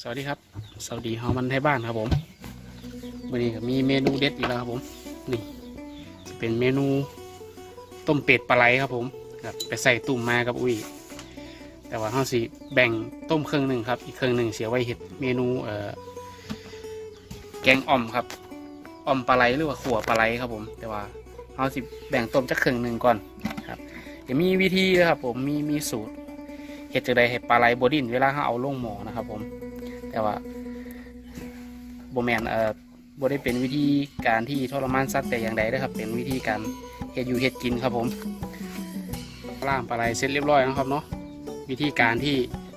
สวัสดีครับ สวัสดีเฮามันไทยบ้านครับผมวันนี้ก็มีเมนูเด็ดอีกแล้วครับผม นี่จะเป็นเมนูต้มเป็ดปลาไหลครับผมครับไปใส่ตุ่มมากับอุ้ยแต่ว่าเฮาสิแบ่งต้มเครื่องหนึ่งครับ อีกเครื่องหนึ่งเสียไว้เห็ดเมนูเอ่อแกงอ่อมครับอ่อมปลาไหลหรือว่าขั่วปลาไหลครับผม แต่ว่าเฮาสิแบ่งต้มจักเครื่องหนึ่งก่อนครับเดี๋ยวมีวิธีนะครับผมมีมีสูตรเห็ดจะได้ให้ปลาไหลบดินเวลาเขาเอาลงหมอนะครับผม แต่ว่าโบแมนเอ่อโบได้เป็นวิธีการที่ทรมานสัตว์แต่อย่างใดนะครับ เป็นวิธีการเห็ดอยู่เห็ดกินครับผมล่างปลาไหลเสร็จเรียบร้อยนะครับเนาะวิธีการที่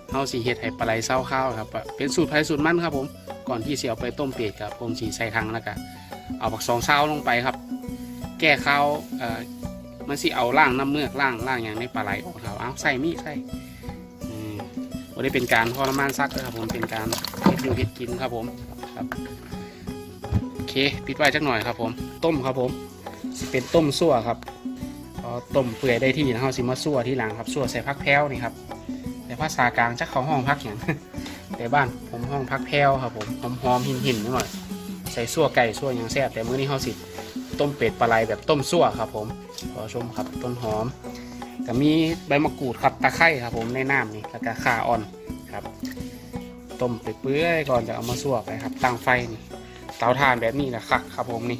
เขาสีเห็ดให้ปลาไหลเศร้าข้าวครับเป็นสูตรไผ่สูตรมั่นครับผมก่อนที่เสียเอาไปต้มเป็ดครับผมสีใส่ถังแล้วก็เอาผักสองเศร้าลงไปครับ แก้ข้าวเอ่อมันสิเอาล่างน้ำเมือกล่างล่างอย่างในปลาไหลออกครับเอาใส่มีใส่ วันนี้เป็นการทรมานซักนะครับผมเป็นการเฮ็ดอยู่เฮ็ดกินครับผมครับโอเคปิดไว้จักหน่อยครับผม ต้มครับผมสิเป็นต้มซั่วครับพอต้มเปื่อยได้ที่นะเฮาสิมาซั่วที่หลังครับซั่วใส่พักแพ้วนี่ครับแต่ภาษากลางจักเขาห้องพักอย่างแต่บ้านผมห้องพักแพ้วครับผมหอมหอมหินหินนิดหน่อยใส่ซั่วไก่ซั่วหยังแซ่บแต่มื้อนี้เฮาสิต้มเป็ดปลาไหลแบบต้มซั่วครับผมขอชมครับต้นหอม ก็มีใบมะกรูดครับตะไคร้ครับผมในน้ำนี่แล้วก็ข่าอ่อนครับต้มไปเปื่อยก่อนจะเอามาซั่วไปครับตั้งไฟนี่เตาถ่านแบบนี้นะคักครับผมนี่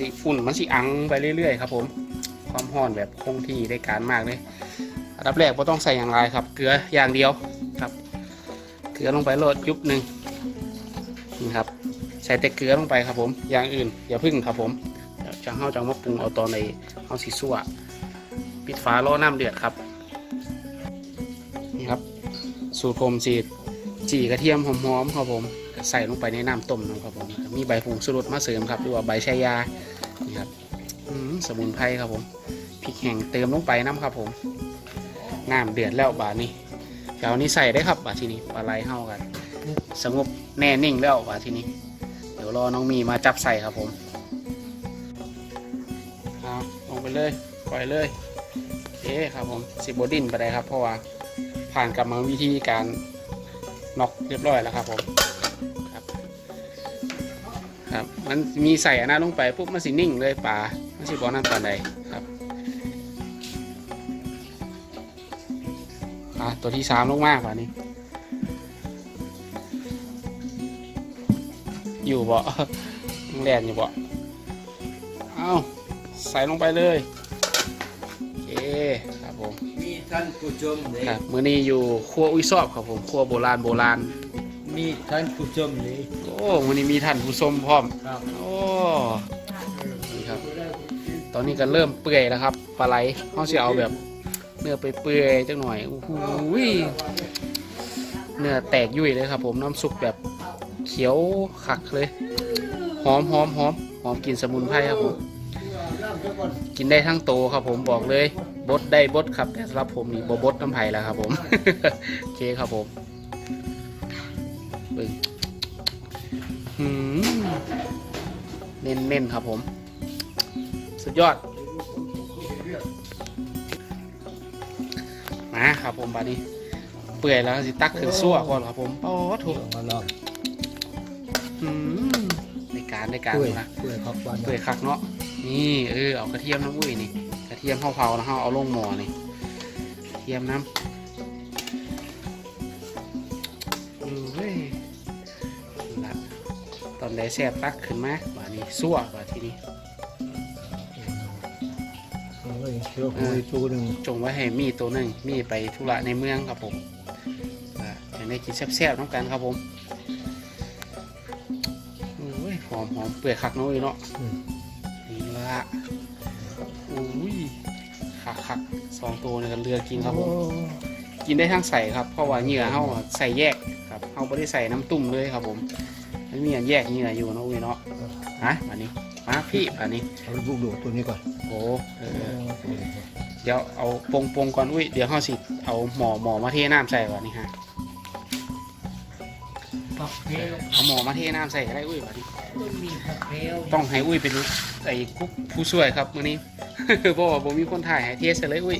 สิฝุ่นมันสิอังไปเรื่อยๆครับผมความร้อนแบบคงที่ได้การมากเลยอันดับแรกไ่ต้องใส่อย่างไรครับ เกลืออย่างเดียวครับ เกลือลงไปโรดยุบหนึ่งนี่ครับใส่แต่เกลือลงไปครับผม อย่างอื่นอย่าพึ่งครับผมจะเฮาจะมาปรุงเอาตอนในเฮาสิซั่ว ปิดฝาล้อน้ำเดือดครับ นี่ครับ สูตรผมจีจีกระเทียมหอมๆครับผมใส่ลงไปในน้ำต้มนะครับผมมีใบผงสุรสมาเสริมครับหรือว่าใบชายานี่ครับอืมสมุนไพรครับผมพริกแห้งเติมลงไปน้ำครับผมน้ำเดือดแล้วบานี้เดี๋ยวนี้ใส่ได้ครับบาที่นี้ปลาไหลเฮากัน สงบแน่นิ่งแล้วบาทีนี้เดี๋ยวรอน้องมีมาจับใส่ครับผมเอาลงไปเลยปล่อยเลย คครับผมสิบดินไปได้ครับ เพราะว่าผ่านกรรมวิธีการน็อกเรียบร้อยแล้วครับผมครับ ครับ มันมีใส่อันนั้นลงไปปุ๊บมันสินิ่งเลยป่ามันสิบอนั่นป่านใดครับอะตัวที่สามลงมากป่านี้ อยู่บ่ยังแลนอยู่บ่เอาใส่ลงไปเลย มมีท่านผู้ชมเลยครับมื้อนี้อยู่ครัวอุ้ยซอบครับผมครัวโบราณโบราณ มีท่านผู้ชมเลยโอ้มื้อนี้มีท่านผู้ชมพร้อม ครับโอ้นี่ครับ ตอนนี้ก็เริ่มเปื่อยแล้วครับปลาไหลเขาสิเอาแบบเนื้อไปเปื่อยๆจังหน่อยโอ้โหเนื้อแตกยุ่ยเลยครับ ผมน้ำซุปแบบเขียวขักเลยหอมหอมหอมหอมกลินสมุนไพรครับผมกินได้ทั้งโตครับผมบอกเลย บดได้บดครับ แต่สำหรับผมนี่บบดน้ำไผ่แล้วครับผม โอเคครับผมเบิ่งหืมเน้นเน้นๆครับผม สุดยอด มาครับผมบาดนี้เปื่อยแล้วสิตักขึ้นซั่วก่อนครับผมโอ้ถูกมาลองอืมในการในการกล้วยนะกล้วยครับวันเปื่อยคักเนาะนี่เออเอากระเทียมน้ำอุ้ยนี่ กระเทียมเผาๆนะเฮาเอาลงหม้อนี่กระเทียมน้ำอือเว้ยละตอนใดแซ่บตักขึ้นมาบาดนี้ซั่วบาดทีนี้โอ้ยเชื่อคุยตัวหนึ่งจงไว้ให้มีตัวหนึ่งมีไปธุระในเมืองครับผมอ่าจะได้กินแซ่บๆน้ำกันครับผมโอ้ยหอมหอมเปื่อยคักเน้อยเนาะอืมนี่ละอุ้ย คักคักสองตัวเนี่ยกันเรือกินครับผมกินได้ทั้งใส่ครับ เพราะว่าเหยื่อเขาอะใส่แยกครับเขาไม่ได้ใส่น้ำตุ่มเลยครับผมไม่มีอันแยกเหยื่ออยู่เนาะอุ้ยเนาะนะอันนี้มาพี่อันนี้เอาลูกดูตัวนี้ก่อนโอ้เออเดี๋ยวเอาปงปงก่อนอุ้ยเดี๋ยวเขาสิเอาหมอหมอมาเทน้ำใส่ก่อนนี่ฮะผักเพลเอาหมอมาเทน้ำใส่ก็ได้อุ้ยก่อนนี้มีผักเพล ต้องให้อุ้ยเป็นไอ้กุ๊กผู้ช่วยครับมื้อนี้เพราะว่าผมมีคนถ่ายให้เทสเลยอุ้ย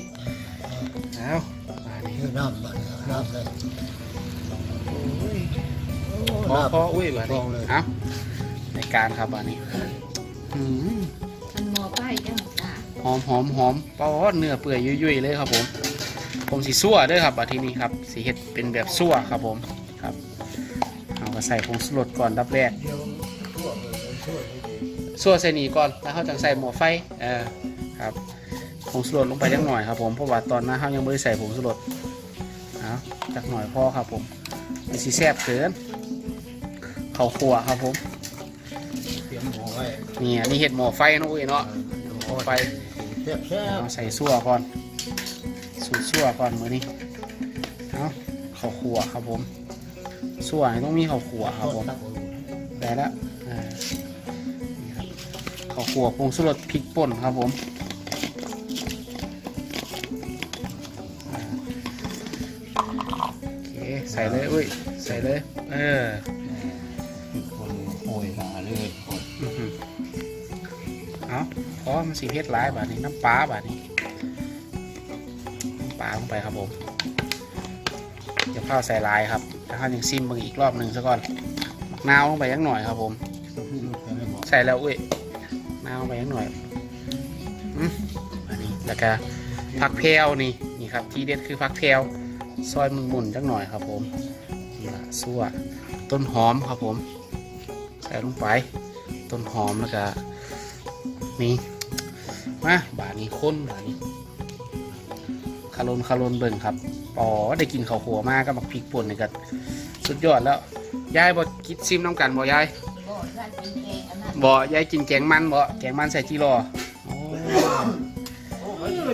แล้วมานี่นี่น้ำมันน้ำเลยโอ้ยอพออุ้ยบาดพนี้อเลยเอาในการครับบาดนี้อืมมันหมอไปจังจ้าหอมหอมหอมปอดเนื้อเปื่อยยุ่ยๆเลยครับผมผมสีซั่วเด้วยครับบาดทีนี้ครับสีเห็ดเป็นแบบซั่วครับผมครับเอาก็ใส่ผงสลดก่อนดับแรก ซั่วใส่หนีก่อนแล้วเขาจังใส่หม้อไฟเออครับผงสลดลงไปจักหน่อยครับผมเพราะว่าตอนนั้นเขายังไม่ได้ใส่ผงสลดเอาจักหน่อยพอครับผมมันสีแซ่บเกินข้าวคั่วครับผมเตรียมหม้อไว้นี่อันนี้เห็ดหม้อไฟเนาะอุ้ยเนาะหม้อไฟแซ่บแซ่บเอาใส่ซั่วก่อนสูตรซั่วก่อนมือนี้เอาข้าวคั่วครับผมซั่วนี่ต้องมีข้าวคั่วครับผมได้แล้วอ่านี่ครับ ข้าวคั่วผงสุรสพริกป่นครับผมอ่าโอเคใส่เลยอุ้ยใส่เลย เออคนโอยหาเลยคนอื้อหือเอาพอมันสีเพชรร้ายบาทนี้น้ำปลาบาทนี้น้ำปลาลงไปครับผมจะข้าวใส่ลายครับแล้วข้าวยังซิมเบิ่งอีกรอบหนึ่งซะก่อนมะนาวลงไปยักหน่อยครับผม ใส่แล้วอุ้ย น้ำไปนิดหน่อยอันนี้แล้วก็ผักแพรวนี่นี่ครับ ที่เด็ดคือผักแพรวซอยมุนมุนจักหน่อยครับผมนี่ละซั่วต้นหอมครับผม ใส่ลงไป ต้นหอมแล้วก็นี่มาบาทนี้ข้นบาทนี้คารนคารนเบิ่งครับอ๋อได้กินข้าวหัวมากก็มักพริกป่นนี่ก็สุดยอดแล้วยายบอคิดซิมน้ำกันบ่ยาย บ่ได้กินแกงอันนั้นบ่ยายกินแกงมันบ่แกงมันใส่จีรอโอ้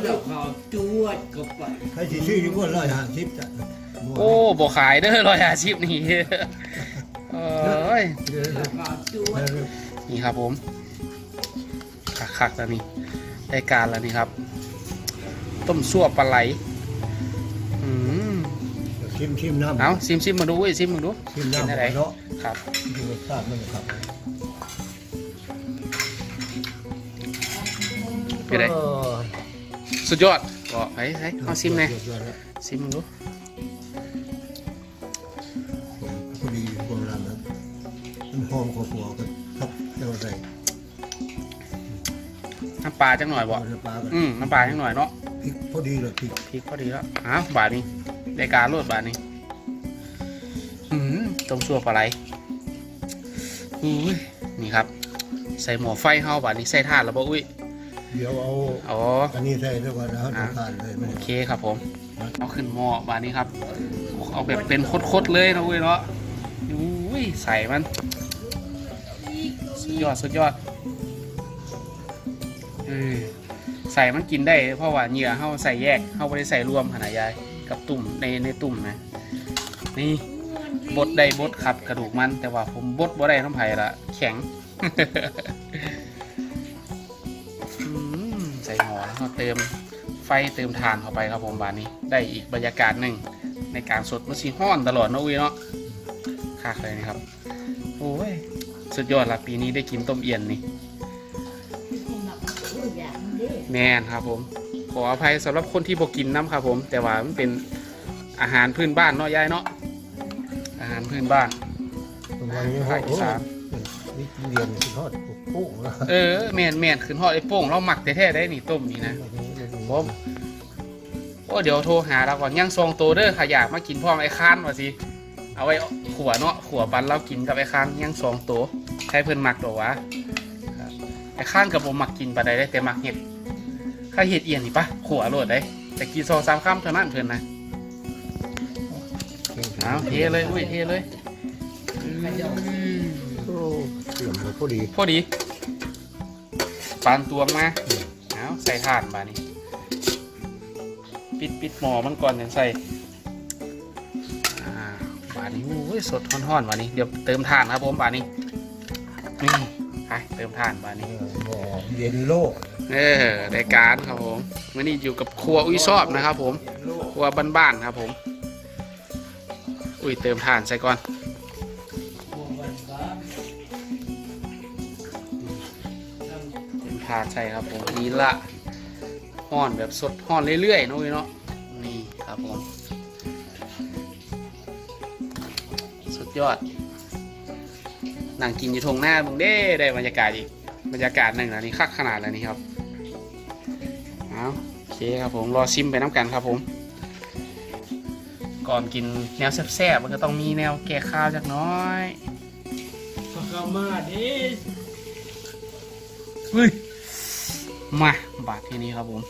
เดี๋ยวข่าวจวดก็ไปใครสิชื่ออยู่คนร้อยห้าสิบจ้ะโอ้บ่ขายเด้อร้อยห้าสิบนี่เอ้ยเดี๋ยวข่าวจวดนี่ครับผมคักๆแล้วนี่ได้การแล้วนี่ครับ ต้มซั่วปลาไหลอืมชิมชิมน้ำเอาซิมซิมมาดูเว้ยซิมมาดูชิมเป็นน้ำอะไรเนาะครับดูรสชาติมันครับ เป็นไรสุดยอดบ่ไอ้ไอ้เอาซิมแน่ยอดๆแล้วซิมมาดูพอดีโบราณนะมันหอมกว่าหัวกันครับเจ้าใส่น้ำปลาจังหน่อยบ่เอาน้ำปลากันอืมน้ำปลาจังหน่อยเนาะพริกพอดีเลยพริกพริกพอดีแล้วอ้าวบาทนี้ได้การรวดบาทนี้อืมต้มซั่วปลาไหลอุ้ยนี่ครับ ใส่หม้อไฟเฮาบาทนี้ใส่ถ่านแล้วบ่อุ้ย เดี๋ยวเอาอ๋ออันนี้ใส่ด้วยก่อนนะครับอะทานเลยไม่โอได้เคครับผม เอาขึ้นหม้อบาทนี้ครับ เอาแบบเป็นคดๆเลยนะอุ้ยเนาะอุ้ยใส่มันสุดยอดสุดยอดเออใส่มันกินได้ เพราะว่าเหยื่อเฮาใส่แยกเฮาไม่ได้ใส่รวมขนาดยายกับตุ่มในในตุ่มนะนี่บดได้บดครับกระดูกมัน แต่ว่าผมบดบ่ได้น้ำไผ่ละแข็ง เติมไฟเติมถ่านเข้าไปครับผมบานนี้ ได้อีกบรรยากาศหนึ่งในการสดมันสีห้อนตลอดนะอุ้ยเนาะคักเลยนะครับ โอ้ย สุดยอดละปีนี้ได้กินต้มเอียนนี่ที่หนักเอออย่างนี้เด้แมนครับผม ขออภัยสำหรับคนที่บอกกินน้ำครับผม แต่ว่ามันเป็นอาหารพื้นบ้านเนาะยายเนาะอาหารพื้นบ้าน ประมาณนี้ภาคอีสานนี่เรียนทอดโป๊ะนะเออแมนแมนขึ้นหอดไอ้โป่งเราหมักแท้ๆได้นี่ต้มนี่นะผมโอ้เดี๋ยวโทรหาเราก่อนย่างซองโตเด้อค่ะอยากมากินพร้อมไอ้ค้านว่าสิเอาไว้ขัวเนาะขัวปันเรากินกับไอ้ค้านย่างซองโตใช้เพิ่นหมักตัววะครับไอ้ค้านกับผมหมักกินปานใดได้แต่หมักเห็ดข้าเห็ดเอียนนี่ปะขัวโลดได้แต่กินซองสามคำเท่านั้นเพิ่นนะเอาเทเลยอุ้ยเทเลย อืมโอ้เตรียมเลยพอดีพอดีปานตวงมาเอาใส่ถ่านบานี้ปิดปิดหม้อมันก่อนยังใส่อ่าบานี้โอ้ยสดห่อนๆบานี้เดี๋ยวเติมถ่านครับผมบานี้นี่ไปเติมถ่านบานี้หม้อเย็นโลกเออรายการครับผมวันนี้อยู่กับครัวอุ้ยชอบนะครับผมครัวบ้านๆครับผม อุ้ยเติมถ่านใส่ก่อน ถาดใช่ครับผมนี่ละห่อนแบบสดห่อนเรื่อยๆเนาะเว้ยเนาะนี่ครับผมสุดยอดนั่งกินอยู่ทงหน้ามึงเด้ได้บรรยากาศอีกบรรยากาศหนึ่งแล้วนี่คักขนาดแล้วนี่ครับเอาโอเคครับผมรอชิมไปน้ำกันครับผม ก่อนกินแนวแซ่บๆมันก็ต้องมีแนวแก้ข้าวจักหน้อยพระกามาเด้เฮ้ย มา บาทที่นี้ครับผม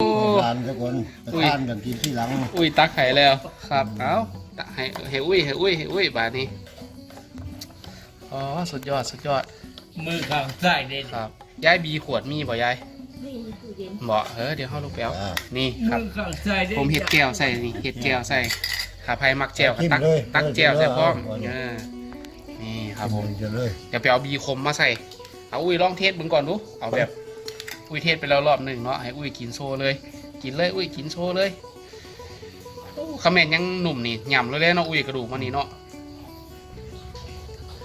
โอ้ร้านสักคนไปทานกันกินที่หลัง อุ้ยตักไข่แล้วครับ เอาตักให้ให้อุ้ยให้อุ้ยให้อุ้ยบาทนี้ อ๋อ สุดยอด สุดยอด มือข้างซ้ายเด่นครับ ยายบีขวดมีบ่ยายนี่ตู้เย็นบ่เออเดี๋ยวเฮาลูกแป๊วอ่านี่คมืรับอข้างซ้ายเด่นผมเห็ดแก้วใส่นี่เห็ดแก้วใส่ขาไผ่มักแก้วก็ตักจิ้มเลยตักแก้วใส่พร้อมเออเออนี่ ครับผมจะเลยเดี๋ยวไปเอาบีคมมาใส่ เอาอุ้ยลองเทสมึงก่อนดู เอาแบบ อุ้ยเทสไปแล้วรอบหนึ่งเนาะ ให้อุ้ยกินโซเลย กินเลย อุ้ยกินโซเลยโอ้คาเมนยังหนุ่มนี่หย่ำเลยเลยเนาะ อุ้ยกระดูกมันนี่เนาะ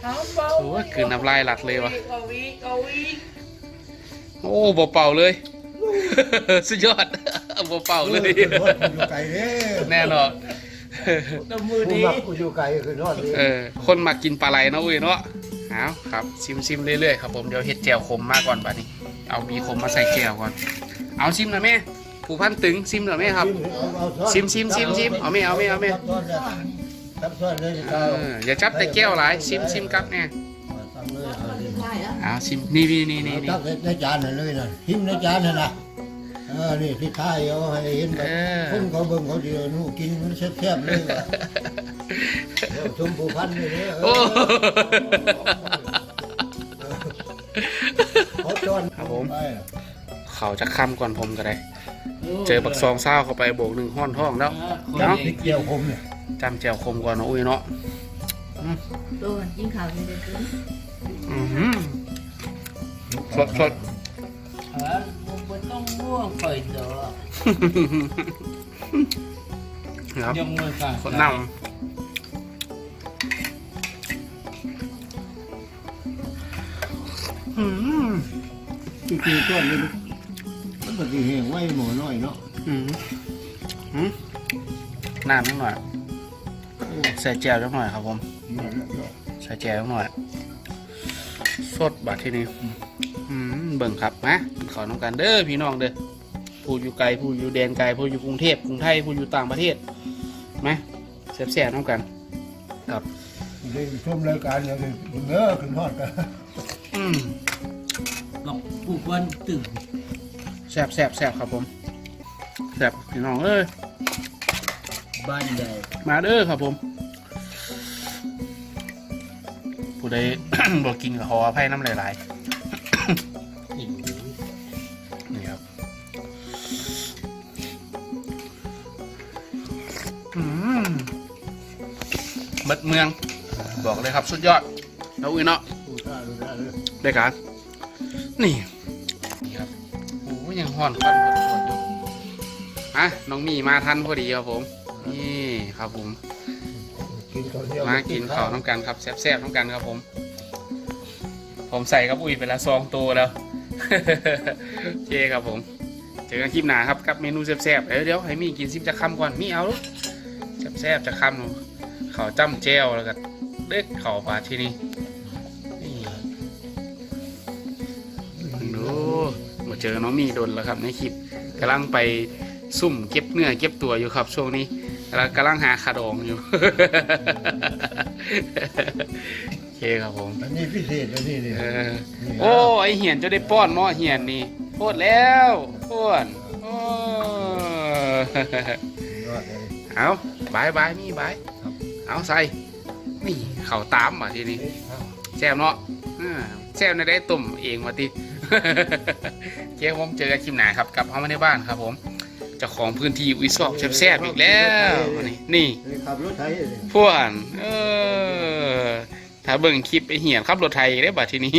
เอาเบาโอ้ยกลืนน้ำลายหลัดเลยวะเอาอีกเอาอีกโอ้บ่เป่าเลย สุดยอดบ่เป่าเลยขึ้นรถอยู่ไกลเด้แน่นอน แต่มือผู้ดีมักผู้อยู่ไกลขึ้นรถเลยเออ คนมากินปลาไหลเนาะอุ้ยเนาะเอาครับซิมซิมเรื่อยๆครับผมเดี๋ยวเห็ดแจ่วขมมาก่อนบัดนี้ เอาบีคมมาใส่แจ่วก่อน เอาซิมหน่อยแม่ผู้พันตึงซิมหน่อยแม่ครับซิมซิมซิมซิมเอาไม่เอาไม่เอาไม่ทับซ้อนเลยเอออย่าจับแต่แก้วหลายซิมซิมกับเนี่ยตักเลยก็ไม่ได้แล้วเอาซิมนี่นี่นี่นี่นี่ตักในจานนั่นเลยนะหิมในจานนั่นนะ เออนี่ที่ท้ายเอาให้เห็นแบบคนเขาเบิ่งเขาเดียวนู่กินมันแซ่บๆเลยว่ะเออชมผู้พันนี่เนี่ยเอโอ้อเขาจอนครับผมไปเขาจะคำก่อนผมก็ได้ เจอบักซองเศร้าเข้าไปโบกหนึ่งห้อนท้องแล้วเนาะพริกเกี่ยวคมเนี่ยจำแจวคมก่อนเนาะอุ้ยเนาะตัวกินข้าวยังได้กินอื้อหือสดสดเออมัน ต้องง่วงไปเด้อครับยังมือข้างคนนำอืมจริงๆต้นนี่มันก็สิแห้งไว้หมอน้อยเนาะอืมอืมน้ำนิดหน่อยใส่แจวนิดหน่อยครับผม ใส่แจวนิดหน่อย สดบาดที่นี่ อืมเบิ่งครับนะกินขอน้ำกันเด้อพี่น้องเด้อผู้อยู่ไกลผู้อยู่แดนไกลผู้อยู่กรุงเทพกรุงไทยผู้อยู่ต่างประเทศนะแซ่บๆน้ำกัน ครับได้ชมรายการอย่างนี้เด้อขึ้นฮอดกันอืมหลอกผู้วันตึงแซ่บแซ่บแซ่บครับผมแซ่บพี่น้องเอ้ยบ้านใดมาเด้อครับผมผู้ใดบอกกินกับขออภัยน้ำหลายๆ นี่ครับอืมเบิดเมือง บอกเลยครับสุดยอดแล้วอุ้ยเนาะผู้ท่าดูได้เลยได้การนี่นี่ครับโอ้ยยังห่อนควันหมดอยู่อะน้องมีมาทันพอดีครับผม นี่ครับผมกินข้าวเที่ยวมากินข้าวน้ำกันครับแซ่บๆน้ำกันครับผม ผมใส่กับอุ้ยไปละซองตัวแล้ว โอเคครับผม เจอกันคลิปหน้าครับกับเมนูแซ่บๆเดี๋ยวเดี๋ยวให้มีกินซิมจะคำก่อนมีเอาแซ่บๆจะคำหนูข้าวจ้ำแจ้วแล้วก็เด็กข้าวปลาที่นี่นี่ดูมาเจอน้องมีโดนแล้วครับในคลิปกำลังไปซุ่มเก็บเนื้อเก็บตัวอยู่ครับช่วงนี้กำลังกำลังหาขาดองอยู่ คครับผม อันนี้พิเศษอันนี้นี่เออนี่นะโอ้ไอเหียนจะได้ป้อนเนาะเหียนนี่โพดแล้วป้อนโอ้ยอดเลยเอาบายบายมีบายเอาใส่ นี่เข่าตามมาทีนี้แซ่บเนาะอ่าแซ่บในได้ตุ่มเองมาติเจ๊ผมเจอกันคลิปไหนครับกลับเข้ามาในบ้านครับผมเจ้าของพื้นที่วิศวกแซ่บๆอีกแล้ว นี่นี่นี่ขับรถไถเลยพวนเออ ถ้าเบิ่งคลิปไอเหียนขับรถไทยได้บ่ทีนี้